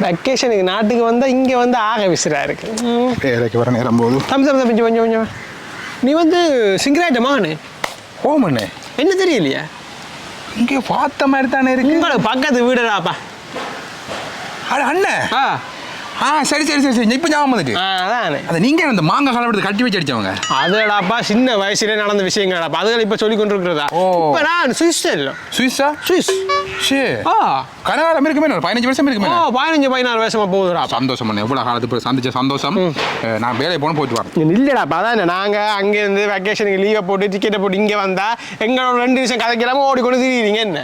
வெக்கேஷனுக்கு நாட்டுக்கு வந்தால் இங்கே வந்து ஆக விசிறா இருக்கு. வேலைக்கு வர நேரம் போது தம்பி தம்பி தம்பி கொஞ்சம் கொஞ்சம் நீ வந்து சிங்கராயிட்ட மகனு? ஓமண்ணே என்ன தெரியலையா? இங்கே பார்த்த மாதிரி தானே இருக்கு. உங்களுக்கு பக்கத்து வீடுடாப்பா அண்ணன். ஆ. ஆ சரி சரி சரி சரி. இப்போ ஞாபகம் வந்துட்டு. அதானே. அது நீங்க அந்த மாங்காய் கலப்படத்தை கட்டி வச்சு அடிச்சவங்க அதுடாப்பா சின்ன வயசுல நடந்த விஷயங்களாப்பா அதுகள் இப்போ சொல்லி கொண்டு இருக்கிறதா ஓ. இப்போ நான் சுவிஸ் இல்லை சுவிஸா? சுவிஸ். ஷே ஆ. கனகாலம் இருக்குமே பதினஞ்சு வருஷம் ஓ இருக்குமே பதினஞ்சு பதினாறு வருஷமா போகுதுடாப்பா. சந்தோஷம் பண்ணு எவ்வளோ காலத்துக்கு சந்திச்ச சந்தோஷம். நான் வேலைக்கு போன போயிட்டு வரேன். இல்லடாப்பா அதான். நாங்கள் அங்கேருந்து வெக்கேஷனுக்கு லீவை போட்டு டிக்கெட்டை போட்டு இங்கே வந்தா எங்களோட ரெண்டு நிமிஷம் கதைக்கலாம ஓடிக்கொண்டு திரியுறீங்க என்ன?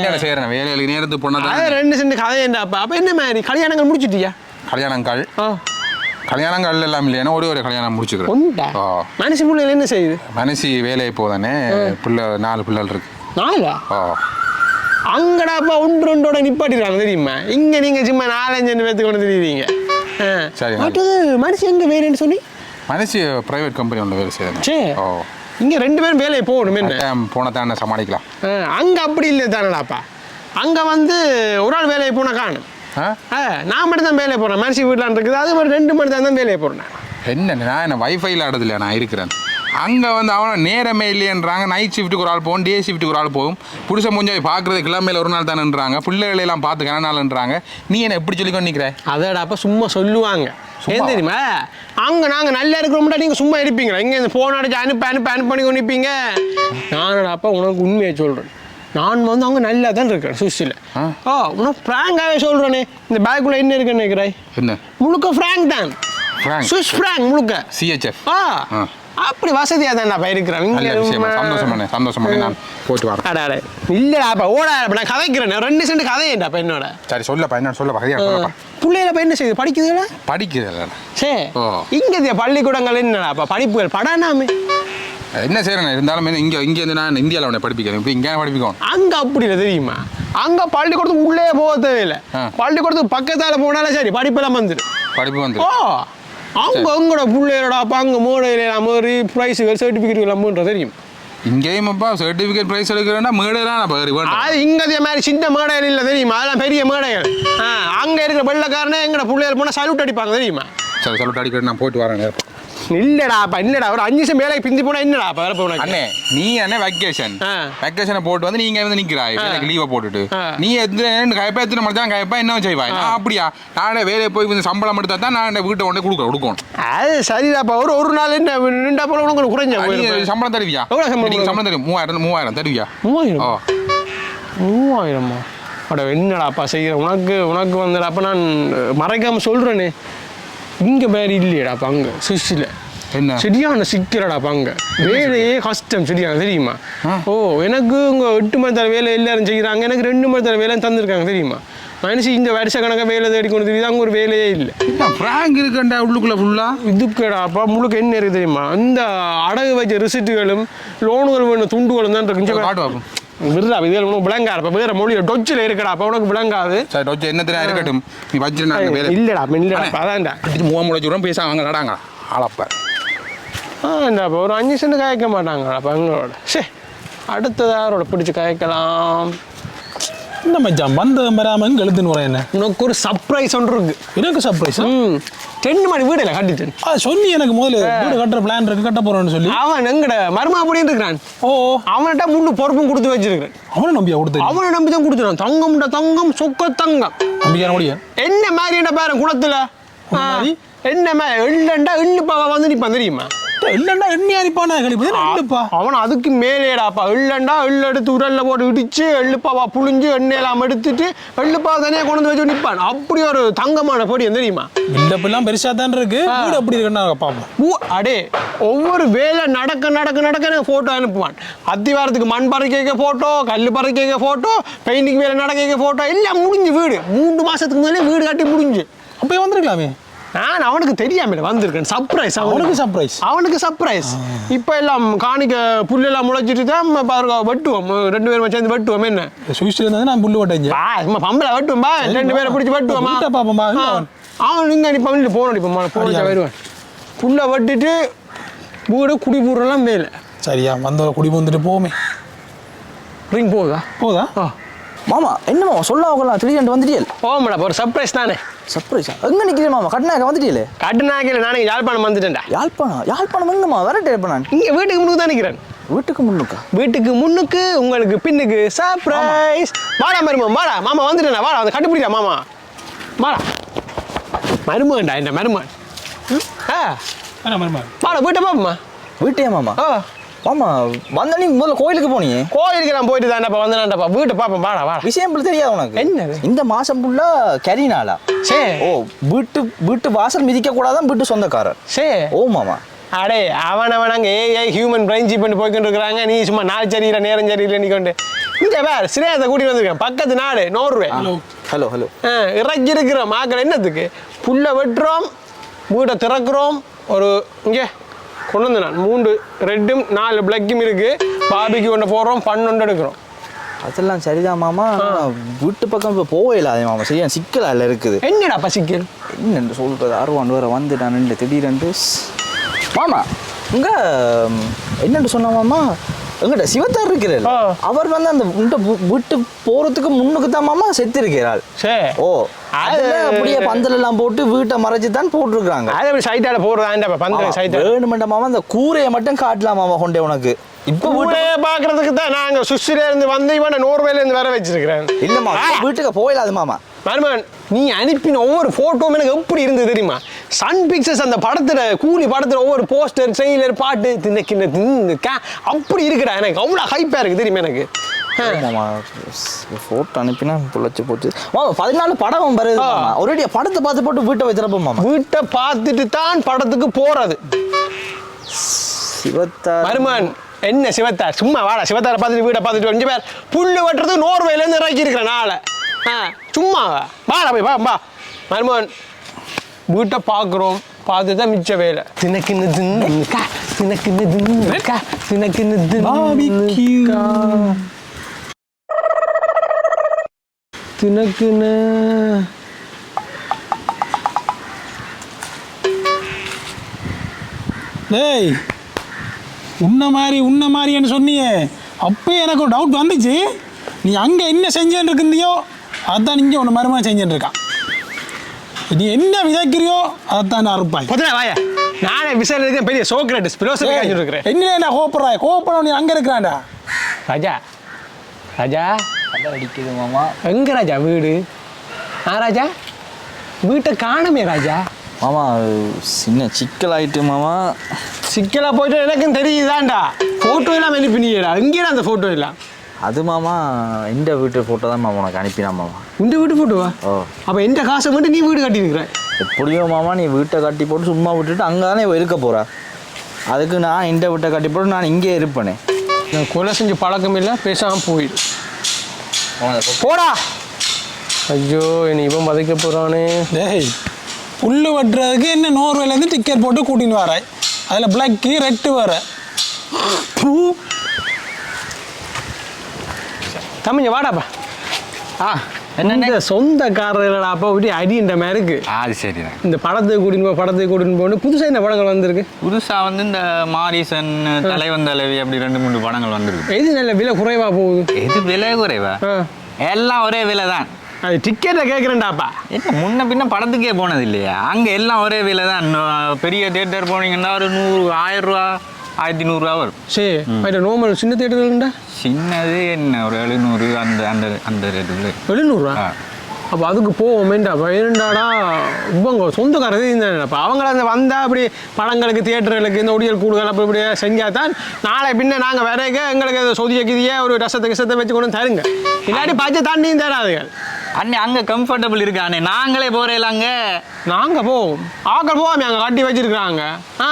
என்ன செய்யறேன்? வேலைகளுக்கு நேரத்துக்கு அது போனதான் ரெண்டு சென்ட் கதை என்னப்பா அப்போ என்ன மாதிரி? கல்யாணங்கள் முடிச்சிட்டியா? கல்யாணங்கள். ஆ. கல்யாணங்கள் எல்லாம் இல்லையா? ஒரே ஒரு கல்யாணம் முடிச்சுக்கிறேன். மனுஷன் பிள்ளைகள் என்ன செய்யுது? மனசி வேலையை போதானே? பிள்ளை நாலு பிள்ளைகள் இருக்கு. நாலா ஓ அங்கடாப்பா ஒன்று ரெண்டோட நிப்பாட்டிடுறாங்க தெரியுமா? இங்கே நீங்கள் சும்மா நாலஞ்சு பேர்த்து கொண்டு தெரியுறீங்க. சரி, அடுத்தது மனுஷன் எங்கே வேணும்னு சொல்லி? மனசி பிரைவேட் கம்பெனி ஒன்று வேலை செய்யணும் சே. ஓ இங்கே ரெண்டு பேரும் வேலையை போகணும் என்ன? போன தானே சமாளிக்கலாம். அங்கே அப்படி இல்லை தானடாப்பா அங்கே வந்து ஒரு ஆள் வேலையை போனால் காணும். நான் மட்டும் தான் வேலையை போகிறேன் மனுஷன் வீட்டில் இருக்குது. அது மாதிரி ரெண்டு மட்டும் தான் வேலையை போடுறேன் என்ன நான் என்ன வைஃபைல ஆடுதில்ல நான் இருக்கிறேன். அங்கே வந்து அவன் நேரமே இல்லையன்றாங்க. நைட் ஷிஃப்ட்டுக்கு ஒரு ஆள் போகும் டே ஷிஃப்ட்டுக்கு ஒரு ஆள் போகும். புருஷ முடிஞ்சாய் பார்க்குறது கிளம்பையில் ஒரு நாள் தானேன்றாங்க. பிள்ளைகளை எல்லாம் பார்த்து கன நாள்ன்றாங்க. நீ என்ன எப்படி சொல்லிக்கோ நிற்கிற அதடாப்பா சும்மா சொல்லுவாங்க? ஏன் தெரியுமா? அங்கே நாங்கள் நல்லா இருக்கிறோம்டா நீங்கள் சும்மா இருப்பீங்களா? இங்கே இந்த ஃபோன் அடிச்சு அனுப்பி அனுப்பி அனுப்பி கொண்டு நிற்பீங்க நானடாப்பா உனக்கு உண்மையை சொல்கிறேன் நான் வந்து அவங்க நல்லா தான் இருக்கேன் சுவிஸில் ஆ. உனக்கு ஃப்ராங்காகவே சொல்கிறேனே இந்த பேக்குள்ளே என்ன இருக்குன்னு நினைக்கிறாய் என்ன? முழுக்க ஃப்ராங்க் தான்? சுவிஸ் ஃப்ராங்க் முழுக்க. சிஹெச்எஃப் ஆ. அப்படி வசதியாக தான் நான் இருக்கிறேன் சந்தோஷம் சந்தோஷம் நான் போயிட்டு வரேன். அட அட. இல்லடாப்பா ஓடாப்பா நான் கதைக்கிறேன். ரெண்டு சென்ட் கதையேண்டாப்பா என்னோட. சரி சொல்லப்பா என்ன சொல்லப்பா சரியா சொல்லப்பா. என்ன செய்யுது படிக்குதுங்களா படிக்கிறதில்ல சே. இங்க பள்ளிக்கூடங்கள் என்னடாப்பா படிப்புகள் படானாமே. என்ன செய்யறேன் இருந்தாலும் இங்கே இங்கே இருந்து நான் இந்தியாவில் உன்னை படிப்பிக்கிறேன். இப்போ இங்கே படிப்பிக்கணும் அங்க அப்படி இல்லை தெரியுமா? அங்க பள்ளிக்கூடத்துக்கு உள்ளே போக தேவையில்லை. பள்ளிக்கூடத்துக்கு பக்கத்தால போனாலே சரி படிப்பெல்லாம் வந்துடும் படிப்பு வந்து ஓ அவங்க உங்களோட பிள்ளைகளோட அப்பா அங்க மோடையில மாதிரி ப்ரைஸுகள் சர்டிஃபிகேட் தெரியும். இங்கேயும் அப்பா சர்டிஃபிகேட் ப்ரைஸ் எடுக்கிறேன்னா மேடெல்லாம் நான் பேர் வேண்டாம். அது இங்க மாதிரி சின்ன மேடைகள் இல்லை தெரியுமா? அதெல்லாம் பெரிய மேடைகள். அங்க இருக்கிற வெள்ளக்காரனே எங்கட பிள்ளைகள் போனா சல்யூட் அடிப்பாங்க தெரியுமா? சரி சொல்லிட்டு அடிக்கடி நான் போயிட்டு வரேன். இல்லடாப்பா இல்லடா ஒரு அஞ்சு நிமிஷம் வேலைக்கு பிந்தி போனா என்னடாப்பா வேற போனா அண்ணே நீ அண்ணே வெக்கேஷன். வெக்கேஷனை போட்டு வந்து நீங்க வந்து நிக்கிறாய் வேலைக்கு லீவை போட்டுட்டு. நீ எத்தனை கயப்பா எத்தனை மணி தான் கயப்பா என்ன செய்வாய் அப்படியா? நானே வேலையை போய் வந்து சம்பளம் எடுத்தா தான் நான் வீட்டை கொண்டு கொடுக்க கொடுக்கணும். அது சரிடாப்பா ஒரு ஒரு நாள் என்ன ரெண்டா போல உனக்கு குறைஞ்ச. சம்பளம் தருவியா? எவ்வளவு சம்பளம் நீங்க சம்பளம் தருவியா? மூவாயிரம் மூவாயிரம் தருவியா? மூவாயிரம்? ஓ மூவாயிரமா? அட என்னடாப்பா செய்கிற உனக்கு உனக்கு வந்துடாப்பா நான் மறைக்காம சொல்றேனே. இங்க வேற இல்லையடாப்பா அங்க சுவிஸ்ல என்ன? சரியான சிக்கிறடாப்பா அங்க வேலையே கஷ்டம் சரியான தெரியுமா. ஓ எனக்கு உங்க எட்டு மணி தர வேலை எல்லாரும் செய்கிறாங்க எனக்கு ரெண்டு மணி தர வேலை தந்திருக்காங்க தெரியுமா? மனுஷன் இந்த வருஷ கணக்காக வேலை தேடி கொண்டு தெரியுது அங்கே ஒரு வேலையே இல்லை. என்ன பிராங்க் இருக்குண்டா உள்ளுக்குள்ள ஃபுல்லா இதுக்குடாப்பா முழுக்க என்ன இருக்கு தெரியுமா? அந்த அடகு வச்ச ரிசிட்டுகளும் லோனுகள் வேணும் துண்டுகளும் தான் இருக்கு. இங்க காட்டு பார்ப்போம் விருதா? இதில் உனக்கு விளங்காது. வேற மொழியில் டொச்சில் இருக்கடாப்பா உனக்கு விளங்காது. சரி டொச்சு என்ன தெரியா இருக்கட்டும்? நீ வேலை இல்லடா இல்லடா அதான்டா முளைச்சு விடுறோம் பேச அவங்க நடாங்க. ஆளப்ப ஆண்டாப்பா ஒரு அஞ்சு சென்ட் காய்க்க மாட்டாங்கடாப்பா எங்களோட சே அடுத்தது யாரோட பிடிச்சி காய்க்கலாம்? என்ன மச்சான் வந்ததும் வராமல் எழுத்துன்னு வரேன் என்ன? உனக்கு ஒரு சர்ப்ரைஸ் ஒன்று இருக்கு. எனக்கு சர்ப்ரைஸ் ம். ரெண்டு மணி வீடு இல்லை கட்டிட்டேன். ஆ சொல்லி எனக்கு முதல்ல வீடு கட்டுற பிளான் இருக்கு கட்ட போறேன்னு சொல்லி. அவன் எங்கட மருமா அப்படின்னு இருக்கிறான். ஓ. அவன்கிட்ட முழு பொறுப்பும் கொடுத்து வச்சிருக்கிறேன். அவனை நம்பியா கொடுத்து அவனை நம்பி தான் கொடுத்துருவான் தங்கம்டா தங்கம் சொக்க தங்கம். நம்பிக்கையான முடியா? என்ன மாதிரி என்ன பாரு குளத்துல? என்ன மாதிரி? எள்ளண்டா எள்ளுப்பாவா வந்து நிப்பான் தெரியுமா? இல்லைன்னா எண்ணி அரிப்பானா கழிப்பு இல்லப்பா அவன் அதுக்கு மேலேடாப்பா. எள்ளண்டா எள்ளு எடுத்து உரல்ல போட்டு இடிச்சு எள்ளுப்பாவா புழிஞ்சு எண்ணெயெல்லாம் எடுத்துட்டு எள்ளுப்பாவை தனியாக கொண்டு வந்து வச்சு நிப்பான். அப்படி ஒரு தங்கமான பொடி தெரியுமா? இல்லப்பெல்லாம் பெருசா தான் இருக்கு. வீடு அப்படி இருக்குன்னா பாப்போம் அடே ஒவ்வொரு வேலை நடக்க நடக்க நடக்க எனக்கு ஃபோட்டோ அனுப்புவான். அத்திவாரத்துக்கு மண் பறிக்க ஃபோட்டோ கல் பறிக்க ஃபோட்டோ பெயிண்டிங் வேலை நடக்க ஃபோட்டோ எல்லாம் முடிஞ்சு வீடு. மூணு மாசத்துக்கு மேலே வீடு கட்டி முடிஞ்சு. அப்பயே வந்திருக்கலாமே. நான் அவனுக்கு தெரியாம வந்திருக்கேன். சர்ப்ரைஸ் அவனுக்கு. surprise. அவனுக்கு சர்ப்ரைஸ் இப்போ எல்லாம் காணிக்க புல்லெல்லாம் முளைச்சிட்டு தான் பாருங்க வெட்டுவோம். ரெண்டு பேரும் சேர்ந்து வெட்டுவோம். என்ன? சுவிஸ்ல இருந்தா நான் புல்லு வட்டேன் பா சும்மா பம்பளை வெட்டுவோம் பா. ரெண்டு பேரை பிடிச்சி வெட்டுவோமா வீட்டை பாப்போமா? அவன். அவன் இங்க நீ பண்ணிட்டு போன அடிப்போம் போன. வருவேன். புல்லை வெட்டிட்டு வீடு குடி பூரெல்லாம் மேலே. சரியா வந்தவரை குடி வந்துட்டு போவோமே. ரிங் போகுதா? போதா? ஆ. மாமா என்ன மாமா சொல்ல ஆகலாம் திடீர்னு வந்துட்டியல்? ஓ மேடம் ஒரு சர்ப்ரைஸ் தானே. சர்ப்ரைஸா எங்க நிக்கிறேன் மாமா? கட்டினாக்க வந்துட்டியலே? கட்டுநாக்கில் நானே யாழ்ப்பாணம் வந்துட்டேன்டா. யாழ்ப்பாணம்? யாழ்ப்பாணம் எங்கம்மா வரட்டே இப்போ நான்? இங்கே வீட்டுக்கு முன்னுக்கு தான் நிற்கிறேன் வீட்டுக்கு முன்னுக்கா? வீட்டுக்கு முன்னுக்கு உங்களுக்கு பின்னுக்கு சர்ப்ரைஸ் வாடா மருமன் வாடா. மாமா வந்துட்டேன் வாடா வந்து கண்டுபிடிடா மாமா. வாடா. மருமகன்டா என்ன மருமகன்? ம்? ஆ. என்ன மருமா வாடா வீட்டை பாப்போம்மா. வீட்டே மாமா? ஓ மாமா வந்த நீ முதல்ல கோயிலுக்கு போனீங்க கோயிலுக்கு நான் போயிட்டு தான்டாப்பா வந்தேன்டாப்பா வீட்டை பாப்போம் வாடா வாடா. விஷயம் தெரியாது உனக்கு. என்னது? இந்த மாசம் ஃபுல்லா கறி நாளா. சே. ஓ வீட்டு வீட்டு வாசல் மிதிக்க கூடாதான் வீட்டு சொந்தக்காரர். சே. ஓ மாமா. அடே அவன் அவன் அங்கே ஏஐ ஹியூமன் பிரெயின் ஜி பண்ணி போய்கிட்டு இருக்கிறாங்க. நீ சும்மா நாள் சரியில்லை நேரம் சரியில்லை நீ கொண்டு இங்கே வேற சிரேயத்தை கூட்டிட்டு வந்திருக்கேன். பக்கத்து நாடு நோர்வே. ஹலோ. ஹலோ ஆ, இறக்கி இருக்கிற மாக்கள் என்னத்துக்கு? புல்லை வெட்டுறோம் வீட்டை திறக்கிறோம். ஒரு இங்கே. கொண்டு வந்து நான் மூன்று ரெட்டும் நாலு பிளக்கும் இருக்கு. பாபிக்கு கொண்டு போடுறோம் ஃபன் ஒன்று எடுக்கிறோம். அதெல்லாம் சரிதான் மாமா. வீட்டு பக்கம் இப்போ போவே இல்லாதே மாமா. சரியா? சிக்கலால இருக்குது. என்னடா பசிக்கல் என்னென்று சொல்றது? அருவாண்டு வர வந்துட்டான் ரெண்டு திடீரென்று. மாமா இங்க ம், என்னன்னு சொன்ன மாமா? எங்கிட்ட சிவத்தார் இருக்கிறார். அவர் வந்து அந்த உண்ட வீட்டு போறதுக்கு முன்னுக்கு தான் மாமா செத்து இருக்கிறாள் சே. ஓ. அப்படியே பந்தல் எல்லாம் போட்டு வீட்டை மறைச்சு தான் போட்டிருக்காங்க அது சைட்டால போடுறதாண்டா பந்தல் சைட்டால. வேணுமெண்ட மாமா அந்த கூரையை மட்டும் காட்டலாம் மாமா கொண்டே உனக்கு. இப்ப வீட்டு ஊரே பார்க்கறதுக்கு தான் நாங்கள் சுவிஸ்ல இருந்து வந்து இவன் நோர்வேல இருந்து வர வச்சிருக்கிறேன். இல்லம்மா வீட்டுக்கு போயிடாது மாமா. மருமகன் நீ அனுப்பின ஒவ்வொரு ஃபோட்டோவும் எனக்கு எப்படி இருந்தது தெரியுமா? சன் பிக்சர்ஸ் அந்த படத்துல கூலி படத்துல ஒவ்வொரு போஸ்டர் ட்ரெய்லர் பாட்டு தின்னக்கின்ன தின்னுக்கா அப்படி இருக்குடா எனக்கு. அவ்வளோ ஹைப்பாக இருக்கு தெரியுமா எனக்கு? ஆ. மாமா போட்டோ அனுப்பினா புழைச்சு போச்சு. மாமா பதினாலு படம் வருது ஒரேடியா படத்தை பார்த்து போட்டு வீட்டை வச்சிருப்போம் மாமா. வீட்டை பார்த்துட்டு தான் படத்துக்கு போறது. சிவத்தார் மருமகன் என்ன சிவத்தார்? சும்மா வாடா சிவத்தாரை பார்த்துட்டு வீட்டை பார்த்துட்டு வந்து பேர். புல்லு வெட்டுறது நோர்வேல இருந்து இறக்கி இருக்கிறேன் நாளை. ஆ சும்மா. வாடா போய் வா. மருமகன் வீட்டை பார்க்குறோம். பார்த்து தான் மிச்ச வேலை. தினக்குன்னு தின்னுக்கா தினக்குன்னு தின்னுக்கா தினக்குன்னு தின்னுக்கா தினக்குன்னு டேய் உன்ன மாதிரி உன்ன மாதிரின்னு சொன்னியே. அப்போ எனக்கு ஒரு டவுட் வந்துச்சு. நீ அங்கே என்ன செஞ்சுன்னு இருக்கிந்தியோ அதான் இங்கே உன்னை மருமகன் செஞ்சுன்னு இருக்கான். நீ என்ன விதைக்கிறியோ அதான் நான் அறுப்பாய் பொதுனா வாயா. நானே விசாரணை இருக்கேன் பெரிய சோக்ரட்டிஸ் பிலோசபி காய்ச்சி இருக்கிறேன். என்ன நான் கோப்பறாய் கோப்படம் நீ அங்கே இருக்கிறான்டா. ராஜா ராஜா. அடிக்குது மாமா. எங்க ராஜா வீடு? ஆ ராஜா? வீட்டை காணுமே ராஜா. மாமா சின்ன சிக்கல் ஆயிட்டு மாமா. சிக்கலா போயிட்டு எனக்கும் தெரியுதாண்டா? போட்டோ எல்லாம் அனுப்பினீடா எங்கேடா அந்த போட்டோ எல்லாம். அது மாமா இந்த வீட்டு போட்டோ தான் மாமா உனக்கு அனுப்பினா மாமா. உண்ட வீட்டு போட்டோவா ஓ. அப்ப எந்த காசை மட்டும் நீ வீடு கட்டியிருக்கிற. எப்படியோ மாமா நீ வீட்டை கட்டி போட்டு சும்மா விட்டுட்டு அங்கே தானே இருக்க போற. அதுக்கு நான் இந்த வீட்டை கட்டி போட்டு நான் இங்கே இருப்பேனே. நான் கொலை செஞ்சு பழக்கம் இல்லை பேசாம போயிடு. போடா! ஐயோ என்னை இவன் பதைக்க போறானே. டேய் புல்லு வெட்டுறதுக்கு என்ன நோர்வேலேருந்து டிக்கெட் போட்டு கூட்டின்னு வராய் அதில் பிளாக்கு ரெட்டு வர தம்பிங்க வாடாப்பா. ஆ இந்த சொந்தக்காரர்களாப்பா ஒரு அடின்ற மாதிரி இருக்கு. அது சரிதான் இந்த படத்துக்கு கூட்டின்னு போ படத்துக்கு கூட்டின்னு போன்னு புதுசாக இந்த படங்கள் வந்திருக்கு? புதுசாக வந்து இந்த மாரிசன் தலைவன் தலைவி அப்படி ரெண்டு மூணு படங்கள் வந்திருக்கு. எது நல்ல விலை குறைவா போகுது? எது விலை குறைவா. எல்லாம் ஒரே விலை தான். அது டிக்கெட்டை கேட்குறேன்டாப்பா என்ன முன்ன பின்ன படத்துக்கே போனது இல்லையா? அங்கே எல்லாம் ஒரே விலை தான். பெரிய தேட்டர் போனீங்கன்னா ஒரு நூறு ஆயிரம் ரூபா. ஆயிரத்தி நூறுரூவா வரும் சரி மற்ற நார்மல் சின்ன தேட்டருண்டா சின்னது என்ன ஒரு எழுநூறு அந்த அந்த அந்த ரேட்டுக்குள்ள எழுநூறுவா. அப்போ அதுக்கு போவோமேண்டா என்னடாடா இவங்க சொந்தக்காரது இருந்தாப்பா அவங்கள அந்த வந்தா அப்படி படங்களுக்கு தியேட்டர்களுக்கு இந்த ஒடியல் கூடுதல் அப்படி இப்படியே செஞ்சால் தான் நாளை பின்ன நாங்கள் வரைக்க எங்களுக்கு அது சொதிய கிதிய ஒரு ரசத்தை கிசத்தை வச்சு கொண்டு தருங்க இல்லாட்டி பச்சை தண்ணியும் தராதுங்க அண்ணே அங்கே கம்ஃபர்டபுள் இருக்கானே நாங்களே போகிறேன் அங்கே நாங்கள் போவோம் ஆக்கள் போவோமே அங்கே கட்டி வச்சிருக்கிறாங்க ஆ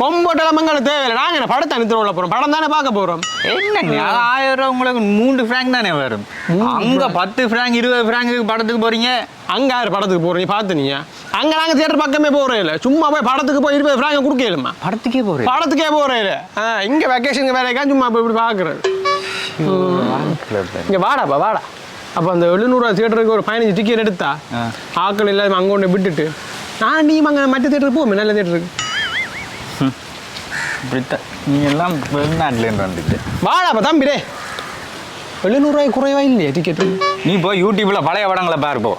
கொம்பட்டெல்லாம் எங்களுக்கு தேவையில்லை. நாங்கள் என்ன படத்தை அனுப்பிட்டு போகிறோம் படம் தானே பார்க்க போகிறோம் என்னங்க அது ஆயிரம் ரூபா உங்களுக்கு மூன்று ஃப்ராங்க் தானே வரும். அங்கே பத்து ஃப்ராங்க் இருபது ஃப்ராங்குக்கு படத்துக்கு போகிறீங்க அங்கே யார் படத்துக்கு போகிறீங்க பார்த்து நீங்க அங்கே நாங்கள் தியேட்டர் பக்கமே போகிறோம் இல்லை. சும்மா போய் படத்துக்கு போய் இருபது ஃப்ராங்க கொடுக்கலுமா படத்துக்கே போகிறேன் படத்துக்கே போகிறேன் இல்லை. இங்கே வெக்கேஷனுக்கு வேலைக்கா சும்மா போய் இப்படி பார்க்குறது. இங்கே வாடாப்பா வாடா. அப்போ அந்த எழுநூறுவா தியேட்டருக்கு ஒரு பதினஞ்சு டிக்கெட் எடுத்தா. ஆக்கள் இல்லாமல் அங்கே ஒன்று விட்டுட்டு நான் நீ அங்கே மற்ற தியேட்டருக்கு போவோமே நல்ல தியேட்டருக்கு இப்படித்தான் நீ எல்லாம் வெளிநாட்டிலேருந்து வந்துட்டு வாடாப்பா தம்பிடே எழுநூறுவாய்க்கு குறைவா இல்லையா டிக்கெட்டு நீ போய் யூடியூப்ல பழைய படங்களை பாரு போ.